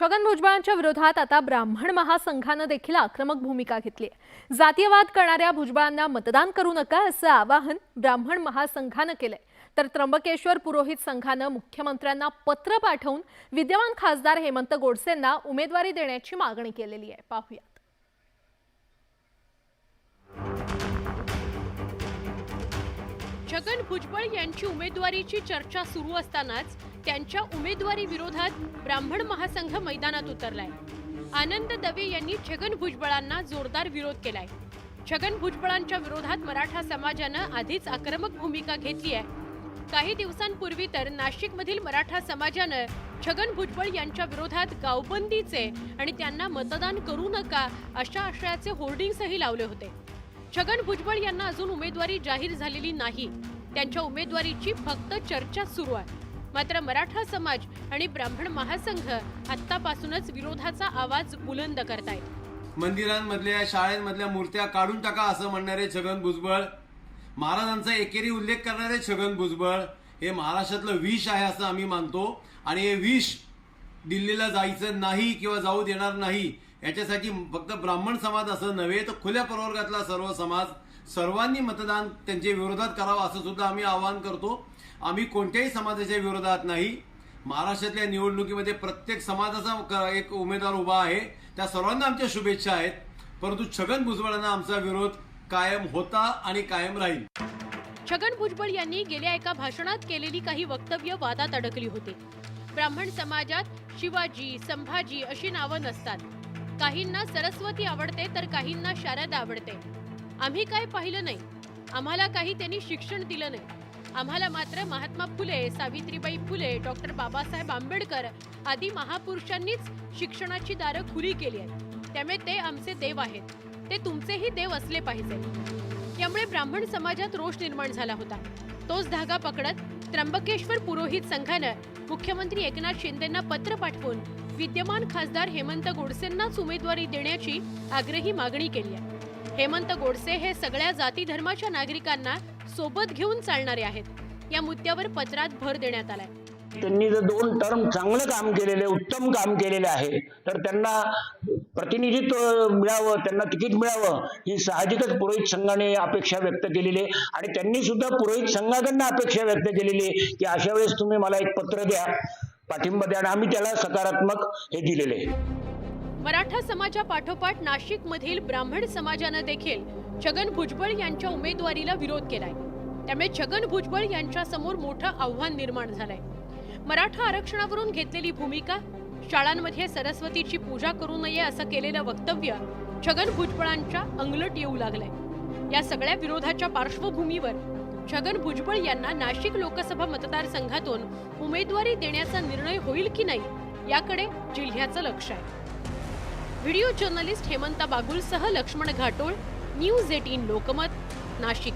छगन भुजबळांच्या विरोधात आता ब्राह्मण महासंघानं देखील आक्रमक भूमिका घेतली आहे. जातीयवाद करणाऱ्या भुजबळांना मतदान करू नका असं आवाहन ब्राह्मण महासंघानं केलंय. तर त्र्यंबकेश्वर पुरोहित संघानं मुख्यमंत्र्यांना पत्र पाठवून विद्यमान खासदार हेमंत गोडसेंना उमेदवारी देण्याची मागणी केलेली आहे. पाहूयात. छगन भुजबळ यांची उमेदवारीची चर्चा सुरू असतानाच त्यांच्या उमेदवारी विरोधात ब्राह्मण महासंघ मैदानात उतरलाय. आनंद दवे यांनी छगन भुजबळांना जोरदार विरोध केलाय. छगन भुजबळांच्या विरोधात मराठा समाजानं आधीच आक्रमक भूमिका घेतली आहे. काही दिवसांपूर्वी तर नाशिकमधील मराठा समाजानं छगन भुजबळ यांच्या विरोधात गावबंदीचे आणि त्यांना मतदान करू नका अशा आशयाचे होर्डिंग्सही लावले होते. छगन भुजबळ यांना अजून उमेदवारी जाहीर झालेली नाही. त्यांच्या उमेदवारीची फक्त चर्चा सुरू आहे. मात्र मराठा समाज आणि ब्राह्मण महासंघ आत्तापासूनच विरोधाचा आवाज बुलंद करतायत. मंदिरांमधल्या शाळेमधल्या मूर्त्या काढून टाका असं म्हणणारे छगन भुजबळ महाराजांचा एकेरी उल्लेख करणारे छगन भुजबळ हे महाराष्ट्रातलं विष आहे असं आम्ही मानतो. आणि हे विष दिल्लीला जायचं नाही किंवा जाऊ देणार नाही याच्यासाठी फक्त ब्राह्मण समाज असं नव्हे तर खुल्या प्रवर्गातला सर्व समाज सर्वांनी मतदान त्यांच्या विरोधात करावं असं सुद्धा आम्ही आवाहन करतो. आम्ही कोणत्याही समाजाच्या विरोधात नाही. महाराष्ट्रातल्या निवडणुकीमध्ये प्रत्येक समाजाचा एक उमेदवार उभा आहे. त्या सर्वांना आमच्या शुभेच्छा आहेत. परंतु छगन भुजबळांना आमचा विरोध कायम होता आणि कायम राहील. छगन भुजबळ यांनी गेल्या एका भाषणात केलेली काही वक्तव्य वादात अडकली होती. ब्राह्मण समाजात शिवाजी संभाजी अशी नावं नसतात. काहींना सरस्वती आवडते तर काहींना शारदा आवडते. आम्ही काय पाहिलं नाही. आम्हाला काही त्यांनी शिक्षण दिलं नाही. आम्हाला मात्र महात्मा फुले सावित्रीबाई फुले डॉक्टर बाबासाहेब आंबेडकर आदी महापुरुषांनीच शिक्षणाची दारं खुली केली आहेत. त्यामुळे ते आमचे देव आहेत. ते तुमचेही देव असले पाहिजे. त्यामुळे ब्राह्मण समाजात रोष निर्माण झाला होता. तोच धागा पकडत त्र्यंबकेश्वर पुरोहित संघानं मुख्यमंत्री एकनाथ शिंदेंना पत्र पाठवून विद्यमान खासदार हेमंत गोडसेंनाच उमेदवारी देण्याची आग्रही मागणी केली आहे. हेमंत गोडसे हे सगळ्या जाती धर्माच्या नागरिकांना सोबत घेऊन चालणारे आहेत. या मुद्द्यावर पत्रात भर देण्यात आलाय. त्यांनी जर दोन टर्म चांगलं काम केलेले उत्तम काम केलेले आहे तर त्यांना प्रतिनिधित्व मिळावं त्यांना तिकीट मिळावं ही साहजिकच पुरोहित संघाने अपेक्षा व्यक्त केलेली आहे. आणि त्यांनी सुद्धा पुरोहित संघाकडनं अपेक्षा व्यक्त केलेली आहे की अशा वेळेस तुम्ही मला एक पत्र द्या पाठिंबा द्या आणि आम्ही त्याला सकारात्मक हे दिलेले आहे. मराठा समाजापाठोपाठ नाशिक मधील ब्राह्मण समाजानं देखील छगन भुजबळ यांच्या उमेदवारीला विरोध केलाय. त्यामुळे छगन भुजबळ यांच्या समोर मोठं आव्हान निर्माण झालंय. मराठा आरक्षणावरून घेतलेली भूमिका शाळांमध्ये सरस्वतीची पूजा करू नये असं केलेलं वक्तव्य छगन भुजबळांच्या अंगलट येऊ लागलंय. या सगळ्या विरोधाच्या पार्श्वभूमीवर छगन भुजबळ यांना नाशिक लोकसभा मतदारसंघातून उमेदवारी देण्याचा निर्णय होईल की नाही याकडे जिल्ह्याचं लक्ष आहे. व्हिडिओ जर्नलिस्ट हेमंता बागुलसह लक्ष्मण घाटोळ न्यूज एटीन लोकमत नाशिक.